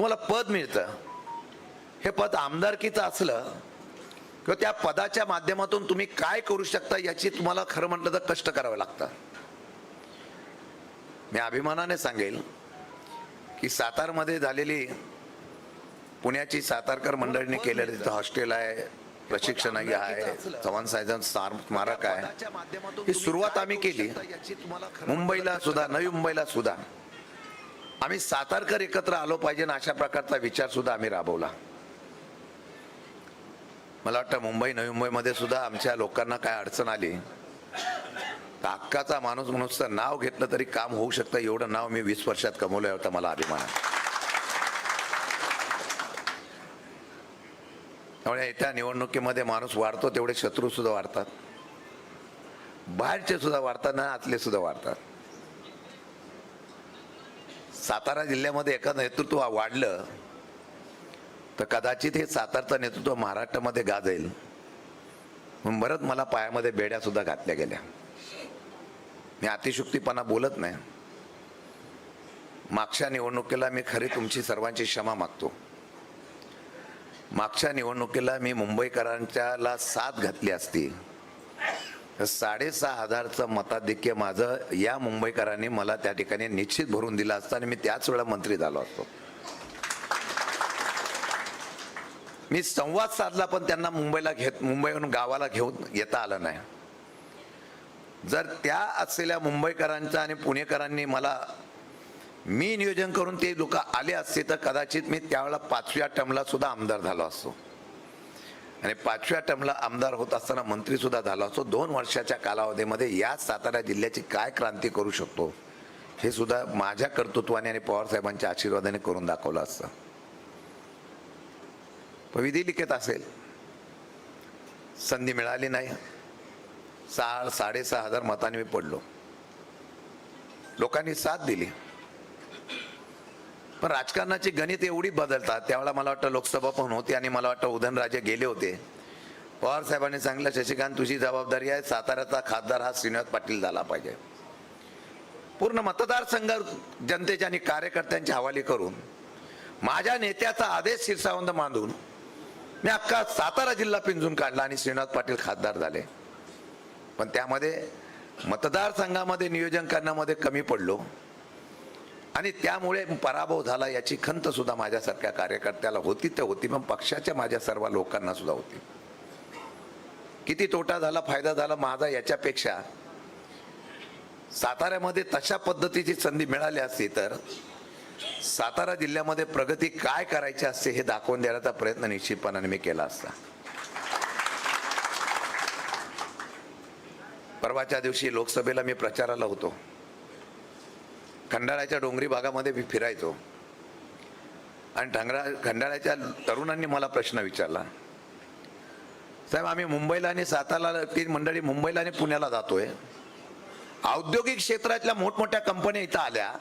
तुम्हाला पद मिळतं. हे पद आमदारकीचं असलं किंवा त्या पदाच्या माध्यमातून तुम्ही काय करू शकता याची तुम्हाला खरं म्हटलं तर कष्ट करावं लागतं मी अभिमानाने सांगेल की सातारमध्ये झालेली पुण्याची सातारकर मंडळीने केलेलं तिथं हॉस्टेल आहे प्रशिक्षण आहे चव्हाण साहेबांचं स्मार- स्मारक आहे. ही सुरुवात आम्ही केली. मुंबईला सुद्धा नवी मुंबईला सुद्धा. आम्ही सातारकर एकत्र आलो पाहिजे ना अशा प्रकारचा विचार सुद्धा आम्ही राबवला. मला वाटतं मुंबई नवी मुंबईमध्ये सुद्धा आमच्या लोकांना काय अडचण आली तर हक्काचा माणूस म्हणून नाव घेतलं तरी काम होऊ शकतं. एवढं नाव मी वीस वर्षात कमवलं होतं मला अभिमान आहे. त्यामुळे येत्या निवडणुकीमध्ये माणूस वाढतो तेवढे शत्रू सुद्धा वाढतात. बाहेरचे सुद्धा वाढतात ना आतले सुद्धा वाढतात. सातारा जिल्ह्यामध्ये एखादं नेतृत्व वाढलं तर कदाचित हे सातारचं नेतृत्व महाराष्ट्रामध्ये गाजेल. बरंच मला पायामध्ये बेड्या सुद्धा घातल्या गेल्या. मी अतिशुक्तीपणा बोलत नाही. मागच्या निवडणुकीला मी खरी तुमची सर्वांची क्षमा मागतो. मागच्या निवडणुकीला मी मुंबईकरांच्याला साथ घातली असती. साडेसहा हजारचं मताधिक्य माझं या मुंबईकरांनी मला त्या ठिकाणी निश्चित भरून दिलं असतं आणि मी त्याच वेळा मंत्री झालो असतो. मी संवाद साधला पण त्यांना मुंबईला घेत मुंबईहून गावाला घेऊन येता आलं नाही. जर त्या असलेल्या मुंबईकरांचा आणि पुणेकरांनी मला मी नियोजन करून ते लोक आले असते तर कदाचित मी त्यावेळेला पाचव्या टर्मला सुद्धा आमदार झालो असतो. आणि पाचव्या टर्मला आमदार होत असताना मंत्रीसुद्धा झाला असतो. दोन वर्षाच्या कालावधीमध्ये या सातारा जिल्ह्याची काय क्रांती करू शकतो? हे सुद्धा माझ्या कर्तृत्वाने आणि पवारसाहेबांच्या आशीर्वादाने करून दाखवलं असतं. पण विधिलिखित असेल. संधी मिळाली नाही. सहा साडेसहा हजार मतांनी मी पडलो. लोकांनी साथ दिली. पण राजकारणाची गणित एवढी बदलतात त्यावेळेला मला वाटतं लोकसभा पण होती आणि मला वाटतं उदयनराजे गेले होते. पवार साहेबांनी सांगितलं शशिकांत तुझी जबाबदारी आहे साताऱ्याचा खासदार हा श्रीनिवास पाटील झाला पाहिजे. पूर्ण मतदारसंघ जनतेच्या आणि कार्यकर्त्यांच्या हवाली करून माझ्या नेत्याचा आदेश शिरसावंत मांडून मी अख्खा सातारा जिल्हा पिंजून काढला आणि श्रीनाथ पाटील खासदार झाले. पण त्यामध्ये मतदारसंघामध्ये नियोजन करण्यामध्ये कमी पडलो. आणि त्यामुळे पराभव झाला याची खंत सुद्धा माझ्यासारख्या कार्यकर्त्याला होती तर होती. मग पक्षाच्या माझ्या सर्व लोकांना सुद्धा होती. किती तोटा झाला फायदा झाला माझा याच्यापेक्षा. साताऱ्यामध्ये तशा पद्धतीची संधी मिळाली असती तर सातारा जिल्ह्यामध्ये प्रगती काय करायची असते हे दाखवून देण्याचा प्रयत्न निश्चितपणाने मी केला असता. परवाच्या दिवशी लोकसभेला मी प्रचाराला होतो. खंडाळ्याच्या डोंगरी भागामध्ये मी फिरायचो. आणि ढंगरा खंडाळ्याच्या तरुणांनी मला प्रश्न विचारला. साहेब आम्ही मुंबईला आणि साताराला ती मंडळी मुंबईला आणि पुण्याला जातोय. औद्योगिक क्षेत्रातल्या मोठमोठ्या कंपन्या इथं आल्या.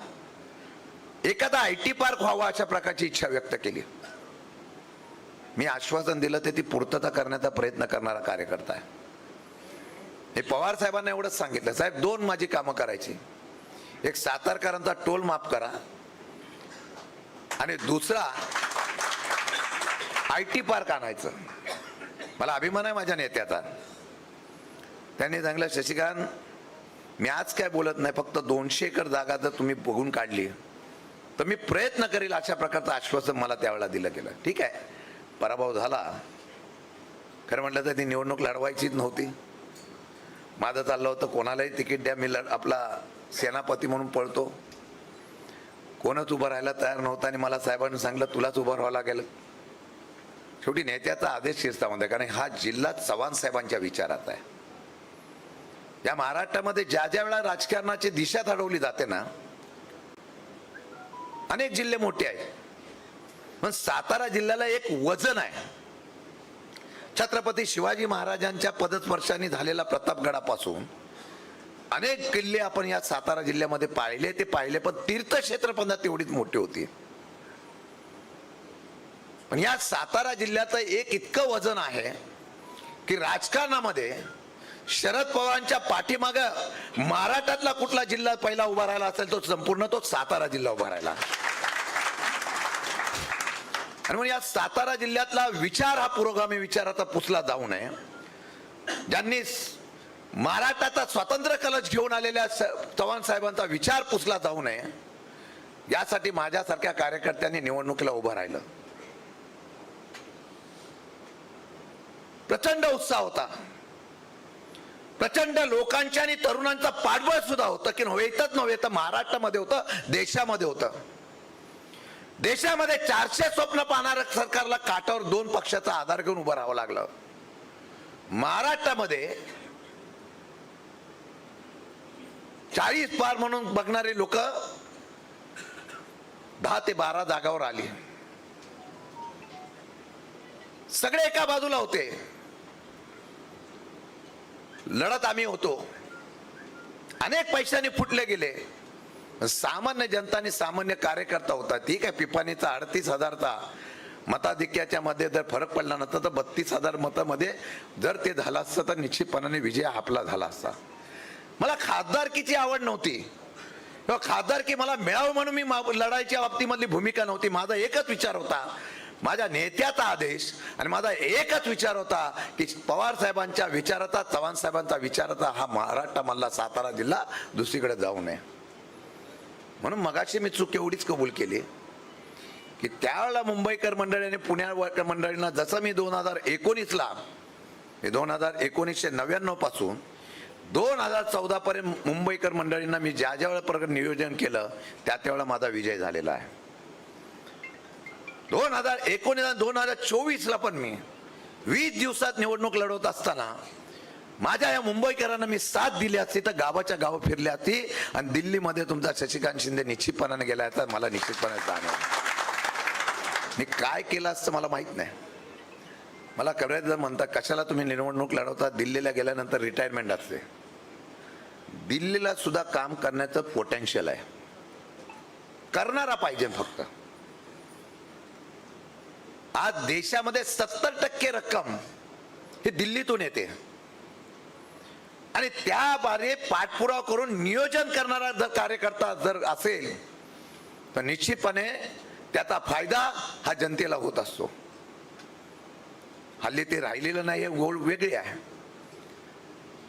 एखादा आय टी पार्क व्हावा अशा प्रकारची इच्छा व्यक्त केली. मी आश्वासन दिलं ते ती पूर्तता करण्याचा प्रयत्न करणारा कार्यकर्ता आहे. हे पवार साहेबांना एवढंच सांगितलं. साहेब दोन माझी कामं करायची. एक सातारकरांचा टोल माफ करा. आणि दुसरा आय टी पार्क आणायचं. मला अभिमान आहे माझ्या नेत्याचा. त्यांनी सांगितलं शशिकांत मी आज काय बोलत नाही फक्त दोनशे एकर जागा जर तुम्ही बघून काढली तर मी प्रयत्न करेल अशा प्रकारचं आश्वासन मला त्यावेळेला दिलं गेलं. ठीक आहे. पराभव झाला. खरं म्हटलं तर ती निवडणूक लढवायचीच नव्हती. माझं चाललं होतं कोणालाही तिकीट द्या मी लढ आपला सेनापती म्हणून पळतो. कोणच उभं राहायला तयार नव्हतं आणि मला साहेबांनी सांगितलं तुलाच उभं राहावं लागेल. शेवटी नेत्याचा आदेश शिरसामध्ये कारण हा जिल्हा चव्हाण साहेबांच्या विचारात आहे. या महाराष्ट्रामध्ये ज्या ज्या वेळा राजकारणाची दिशा ठरवली जाते ना अनेक जिल्हे मोठे आहेत. पण सातारा जिल्ह्याला एक वजन आहे. छत्रपती शिवाजी महाराजांच्या पदस्पर्शाने झालेला प्रतापगडापासून अनेक किल्ले आपण या सातारा जिल्ह्यामध्ये पाहिले ते पाहिले पण तीर्थक्षेत्र पण तेवढीच मोठी होती. पण या सातारा जिल्ह्याचं एक इतकं वजन आहे की राजकारणामध्ये शरद पवारांच्या पाठीमाग महाराष्ट्रातला कुठला जिल्हा पहिला उभा राहिला असेल तो संपूर्ण तो सातारा जिल्हा उभा राहिला. आणि म्हणून या सातारा जिल्ह्यातला विचार हा पुरोगामी विचार आता पुसला जाऊ नये. ज्यांनी महाराष्ट्राचा स्वातंत्र्य कलश घेऊन आलेल्या स- चव्हाण साहेबांचा विचार पुसला जाऊ नये यासाठी माझ्यासारख्या कार्यकर्त्यांनी निवडणुकीला उभं राहिलं. प्रचंड उत्साह होता. प्रचंड लोकांच्या आणि तरुणांचा पाठबळ सुद्धा होतं की नव्हे इथंच नव्हे तर महाराष्ट्रामध्ये होतं देशामध्ये होतं. देशामध्ये चारशे स्वप्न पाहणाऱ्या सरकारला काटावर दोन पक्षाचा आधार घेऊन उभं राहावं लागलं. महाराष्ट्रामध्ये चाळीस पार म्हणून बघणारे लोक दहा ते बारा जागावर आली. सगळे एका बाजूला होते. लढत आम्ही होतो. अनेक पैशांनी फुटले गेले. सामान्य जनताने सामान्य कार्यकर्ता होता. ठीक आहे पिपाणीचा अडतीस हजारचा मताधिक्याच्या मध्ये जर फरक पडला नसता तर बत्तीस हजार मतामध्ये जर ते झालं असतं तर निश्चितपणाने विजय आपला झाला असता. मला खासदारकीची आवड नव्हती. किंवा खासदारकी मला मिळावं म्हणून मी मा- लढाईच्या बाबतीमधली भूमिका नव्हती. माझा एकच विचार होता. माझ्या नेत्याचा आदेश आणि माझा एकच विचार होता की पवार साहेबांच्या विचाराचा चव्हाण साहेबांचा विचाराचा हा महाराष्ट्रामधला सातारा जिल्हा दुसरीकडे जाऊ नये. म्हणून मगाशी मी चूक एवढीच कबूल केली की त्यावेळेला मुंबईकर मंडळी आणि पुण्याकर मंडळींना जसं मी दोन हजार एकोणीसला दोन हजार एकोणीसशे नव्याण्णवपासून दोन हजार चौदा पर्यंत मुंबईकर मंडळींना मी ज्या ज्या वेळेला नियोजन केलं त्या त्यावेळेला माझा विजय झालेला आहे. दोन हजार एकोणीस दोन हजार चोवीसला पण मी वीस दिवसात निवडणूक लढवत असताना माझ्या या मुंबईकरांना मी साथ दिली असती तर गावाच्या गाव फिरली असती आणि दिल्लीमध्ये तुमचा शशिकांत शिंदे निश्चितपणाने गेला असता मला निश्चितपणे जाणव मी काय केलं असतं मला माहीत नाही. मला कळत जर म्हणता कशाला तुम्ही निवडणूक लढवता? दिल्लीला गेल्यानंतर रिटायरमेंट असते. दिल्लीला सुद्धा काम करण्याचं पोटेन्शियल आहे. करणारा पाहिजे फक्त. आज देशामध्ये सत्तर टक्के रक्कम ही दिल्लीतून येते. आणि त्याबारे पाठपुरावा करून नियोजन करणारा जर कार्यकर्ता जर असेल तर निश्चितपणे त्याचा फायदा हा जनतेला होत असतो. हल्ली ते राहिलेलं नाही हे गोळ वेगळी आहे.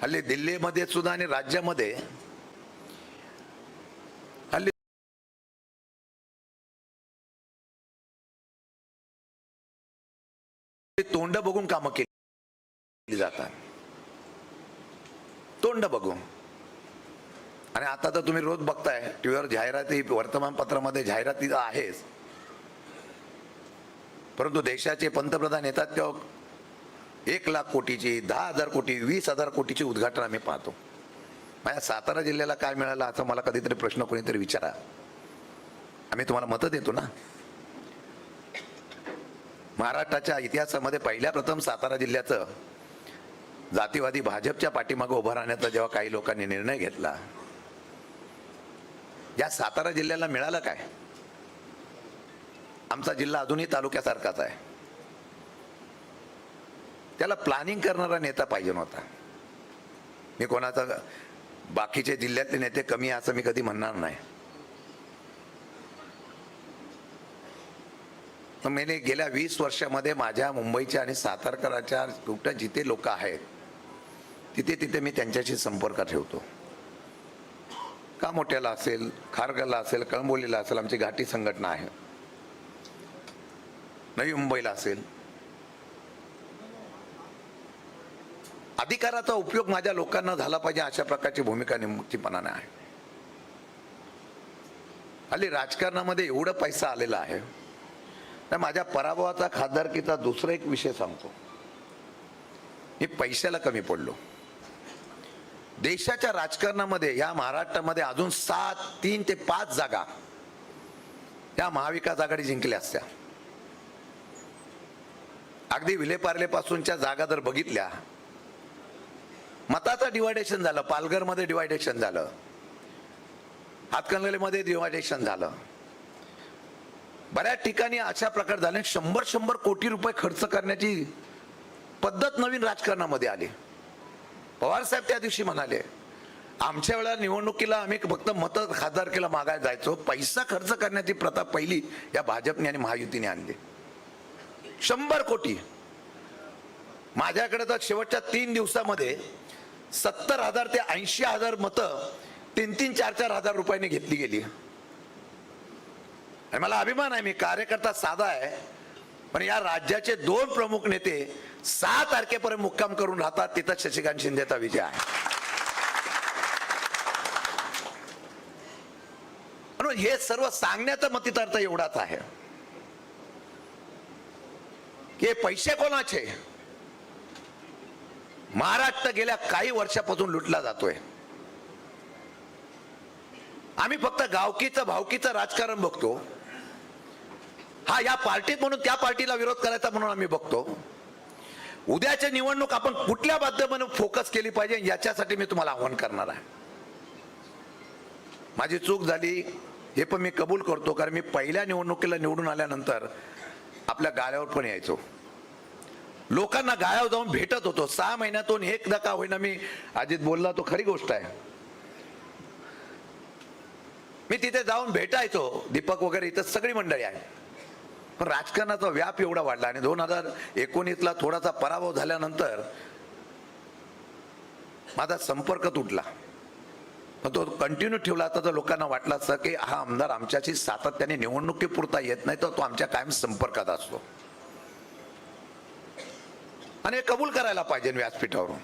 हल्ली दिल्लीमध्ये सुद्धा आणि राज्यामध्ये हल्ली तोंड बघून कामं केली जातात. तोंड बघून. आणि आता तर तुम्ही रोज बघताय टीव्हीवर जाहिराती वर्तमानपत्रामध्ये जाहिराती तर आहेच. परंतु देशाचे पंतप्रधान येतात तेव्हा एक लाख कोटीची दहा हजार कोटी वीस हजार कोटीची उद्घाटन आम्ही पाहतो. माझ्या सातारा जिल्ह्याला काय मिळालं असा मला कधीतरी प्रश्न कोणीतरी विचारा. आम्ही तुम्हाला मतं देतो ना. महाराष्ट्राच्या इतिहासामध्ये पहिल्या प्रथम सातारा जिल्ह्याचं जातीवादी भाजपच्या पाठीमागे उभं राहण्याचा जेव्हा काही लोकांनी निर्णय घेतला या सातारा जिल्ह्याला मिळालं काय? आमचा जिल्हा अजूनही तालुक्यासारखाच आहे. त्याला प्लॅनिंग करणारा नेता पाहिजे नव्हता. मी कोणाचा बाकीचे जिल्ह्यातले नेते कमी असं मी कधी म्हणणार नाही. मी गेल्या वीस वर्षामध्ये माझ्या मुंबईच्या आणि सातारकराच्या कुठं जिथे लोक आहेत तिथे तिथे मी त्यांच्याशी संपर्क ठेवतो. का मोठ्याला असेल खारगला असेल कळंबोलीला असेल आमची घाटी संघटना आहे. नवी मुंबईला असेल. अधिकाराचा उपयोग माझ्या लोकांना झाला पाहिजे अशा प्रकारची भूमिका निमुक्तीपणाने आहे. हल्ली राजकारणामध्ये एवढं पैसा आलेला आहे. तर माझ्या पराभवाचा खासदारकीचा दुसरा एक विषय सांगतो. मी पैशाला कमी पडलो. देशाच्या राजकारणामध्ये या महाराष्ट्रामध्ये अजून सात तीन ते पाच जागा त्या महाविकास आघाडी जिंकल्या असत्या. अगदी विलेपार्लेपासूनच्या जागा जर बघितल्या मताचं डिवायडेशन झालं पालघरमध्ये डिवायडेशन झालं. हातकणंगलेमध्ये डिवायडेशन झालं. बऱ्याच ठिकाणी अशा प्रकार झाले शंभर शंभर कोटी रुपये खर्च करण्याची पद्धत नवीन राजकारणामध्ये आली. पवार साहेब त्या दिवशी म्हणाले आमच्या वेळा निवडणुकीला आम्ही फक्त मत खासदारकीला मागायला जायचो. पैसा खर्च करण्याची प्रथा पहिली या भाजपने आणि महायुतीने आणली. शंभर कोटी. माझ्याकडे तर शेवटच्या तीन दिवसामध्ये सत्तर हजार ते ऐंशी हजार मतं तीन तीन चार चार हजार रुपयांनी घेतली गेली. आणि मला अभिमान आहे मी कार्यकर्ता साधा आहे पण या राज्याचे दोन प्रमुख नेते सहा तारखेपर्यंत मुक्काम करून राहतात तिथं शशिकांत शिंदेचा विजय आहे. म्हणून हे सर्व सांगण्याचा मतितार्थ एवढाच आहे. की हे पैसे कोणाचे? महाराष्ट्र गेल्या काही वर्षापासून लुटला जातोय. आम्ही फक्त गावकीचं भावकीचं राजकारण बघतो. हा या पार्टीत म्हणून त्या पार्टीला विरोध करायचा म्हणून आम्ही बघतो. उद्याची निवडणूक आपण कुठल्या माध्यमाने फोकस केली पाहिजे याच्यासाठी मी तुम्हाला आव्हान करणार आहे. माझी चूक झाली हे पण मी कबूल करतो कारण मी पहिल्या निवडणुकीला निवडून आल्यानंतर आपल्या गाड्यावर पण यायचो. लोकांना गाळाव जाऊन भेटत होतो. सहा महिन्यातून एकदा का होईना मी अजित बोलला तो खरी गोष्ट आहे. मी तिथे जाऊन भेटायचो. दीपक वगैरे इथं सगळी मंडळी आहे पण राजकारणाचा व्याप एवढा वाढला आणि दोन हजार एकोणीसला थोडासा पराभव झाल्यानंतर माझा संपर्क तुटला. पण तो कंटिन्यू ठेवला तर लोकांना वाटलं असतं की हा आमदार आमच्याशी सातत्याने निवडणुकीपुरता येत नाही तर तो आमच्या कायम संपर्कात असतो. आणि हे कबूल करायला पाहिजे व्यासपीठावरून.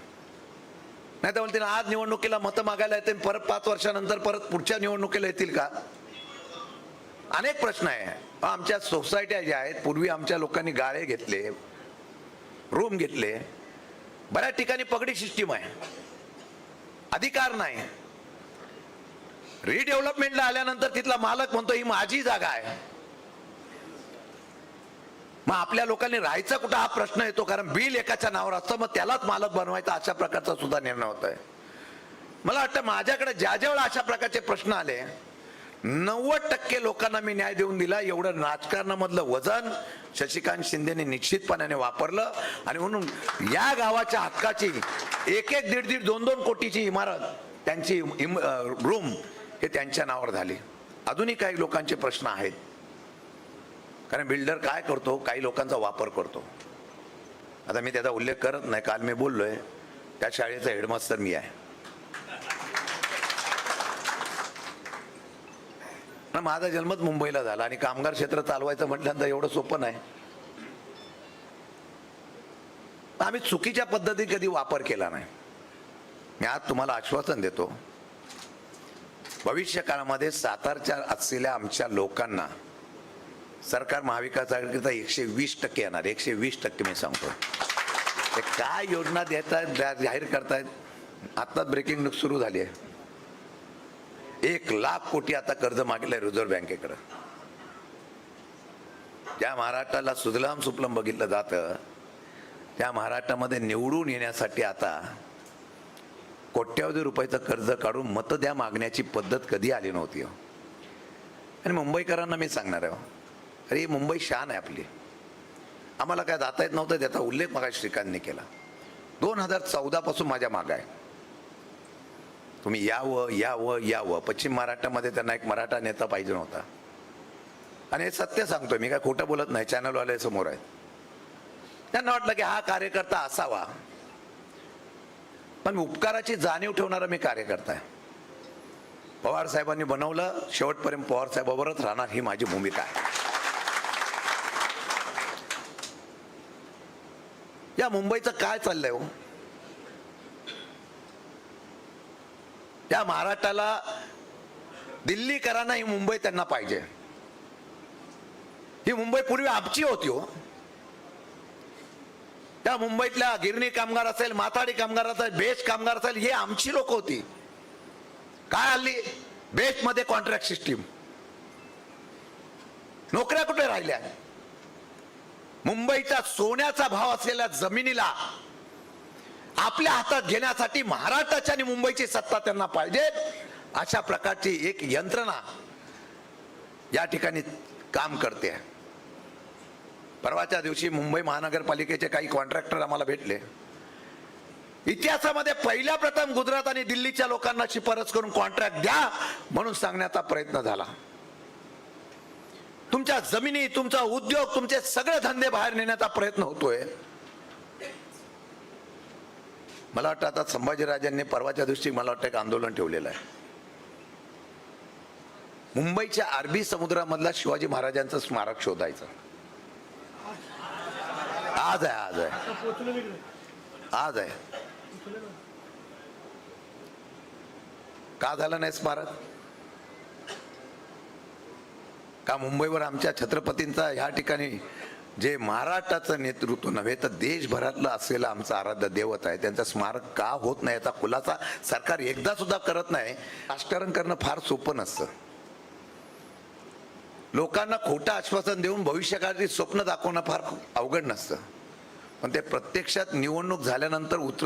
नाही तर म्हणतील आज निवडणुकीला मतं मागायला येते परत पाच वर्षानंतर परत पुढच्या निवडणुकीला येतील का? अनेक प्रश्न आहे. आमच्या सोसायट्या ज्या आहेत पूर्वी आमच्या लोकांनी गाळे घेतले रूम घेतले. बऱ्याच ठिकाणी पगडी सिस्टीम आहे. अधिकार नाही. रिडेव्हलपमेंटला आल्यानंतर तिथला मालक म्हणतो ही माझी जागा आहे. मग आपल्या लोकांनी राहायचं कुठं हा प्रश्न येतो? कारण बिल एकाच्या नावावर असतं मग त्यालाच मालक बनवायचा अशा प्रकारचा सुद्धा निर्णय होत आहे मला वाटतं माझ्याकडे ज्या ज्या वेळा अशा प्रकारचे प्रश्न आले नव्वद टक्के लोकांना मी न्याय देऊन दिला. एवढं राजकारणामधलं वजन शशिकांत शिंदेने निश्चितपणाने वापरलं. आणि म्हणून या गावाच्या हक्काची एक एक दीड दीड दोन दोन कोटीची इमारत त्यांची रूम हे त्यांच्या नावावर झाली. अजूनही काही लोकांचे प्रश्न आहेत. कारण बिल्डर काय करतो काही लोकांचा वापर करतो. आता मी त्याचा उल्लेख करत नाही काल मी बोललो आहे त्या शाळेचा हेडमास्तर मी आहे. माझा जन्मच मुंबईला झाला आणि कामगार क्षेत्र चालवायचं म्हटल्यानंतर एवढं सोपं नाही. आम्ही चुकीच्या पद्धती कधी वापर केला नाही. मी आज तुम्हाला आश्वासन देतो भविष्य काळामध्ये सातारच्या असलेल्या आमच्या लोकांना सरकार महाविकास आघाडीकरिता एकशे वीस टक्के येणार. एकशे वीस टक्के मी सांगतो. ते काय योजना देत आहेत जाहीर करतायत आत्ताच ब्रेकिंग न्यूज सुरू झाली आहे. एक लाख कोटी आता कर्ज मागलंय रिझर्व्ह बँकेकडं. ज्या महाराष्ट्राला सुजलाम सुफलम बघितलं जातं त्या महाराष्ट्रामध्ये निवडून येण्यासाठी आता कोट्यावधी रुपयाचं कर्ज काढून मतं द्या मागण्याची पद्धत कधी आली नव्हती हो. आणि मुंबईकरांना मी सांगणार आहे हो. अरे मुंबई शान आहे आपली. आम्हाला काय जाता येत नव्हतं त्याचा उल्लेख मगा श्रीकांतने केला. दोन हजार चौदापासून माझ्या मागं आहे. तुम्ही यावं यावं यावं. पश्चिम महाराष्ट्रामध्ये त्यांना एक मराठा नेता पाहिजे नव्हता. आणि हे सत्य सांगतोय मी काय खोटं बोलत नाही चॅनलवाले समोर आहेत. त्यांना वाटलं की हा कार्यकर्ता असावा. पण उपकाराची जाणीव ठेवणारा मी कार्यकर्ता आहे. पवार साहेबांनी बनवलं शेवटपर्यंत पवार साहेबाबरच राहणार ही माझी भूमिका आहे. या मुंबईचं काय चाललंय हो? या महाराष्ट्राला दिल्ली कराना ही मुंबई त्यांना पाहिजे. ही मुंबई पूर्वी आमची होती हो. त्या मुंबईतल्या गिरणी कामगार असेल माथाडी कामगार असेल बेस्ट कामगार असेल हे आमची लोक होती. काय हल्ली बेस्टमध्ये कॉन्ट्रॅक्ट सिस्टीम नोकऱ्या कुठे राहिल्या? मुंबईचा सोन्याचा भाव असलेल्या जमिनीला आपल्या हातात घेण्यासाठी महाराष्ट्राची आणि मुंबईची सत्ता त्यांना पाहिजे. अशा प्रकारची एक यंत्रणा या ठिकाणी काम करते. परवाच्या दिवशी मुंबई महानगरपालिकेचे काही कॉन्ट्रॅक्टर आम्हाला भेटले. इतिहासामध्ये पहिल्या प्रथम गुजरात आणि दिल्लीच्या लोकांना शिफारस करून कॉन्ट्रॅक्ट द्या म्हणून सांगण्याचा प्रयत्न झाला. तुमच्या जमिनी तुमचा उद्योग तुमचे सगळे धंदे बाहेर नेण्याचा प्रयत्न होतोय. मला वाटतं आता संभाजीराजांनी परवाच्या दिवशी मला वाटतं एक आंदोलन ठेवलेलं आहे. मुंबईच्या अरबी समुद्रामधला शिवाजी महाराजांचं स्मारक शोधायचं. आज आहे आज आहे. आज आहे. का झालं नाही स्मारक? का मुंबईवर आमच्या छत्रपतींचा ह्या ठिकाणी जे महाराष्ट्राचं नेतृत्व नव्हे तर देशभरातलं असलेलं आमचं आराध्य देवत आहे. त्यांचं स्मारक का होत नाही याचा खुलासा सरकार एकदा सुद्धा करत नाही. राजकारण करणं फार सोपं नसतं. लोकांना खोटं आश्वासन देऊन भविष्यकाळाची स्वप्न दाखवणं फार अवघड नसतं. पण ते प्रत्यक्षात निवडणूक झाल्यानंतर उतरव